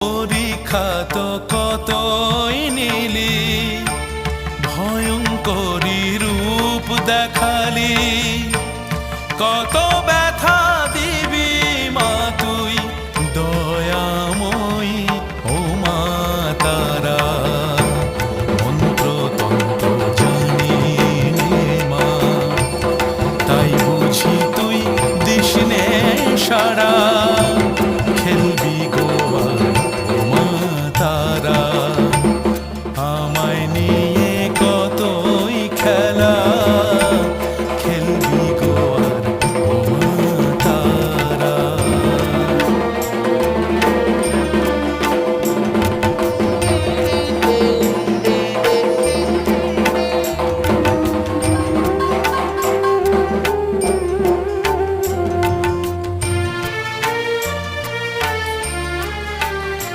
পরীক্ষা তো কত নিলি, ভয়ঙ্করী রূপ দেখালি। কত ব্যথা দিবি মা তুই, দয়াময়ী ও মা তারা। মন্ত্র তন্ত্র জানি মা, তাই বুঝি তুই দিস সারা। kelam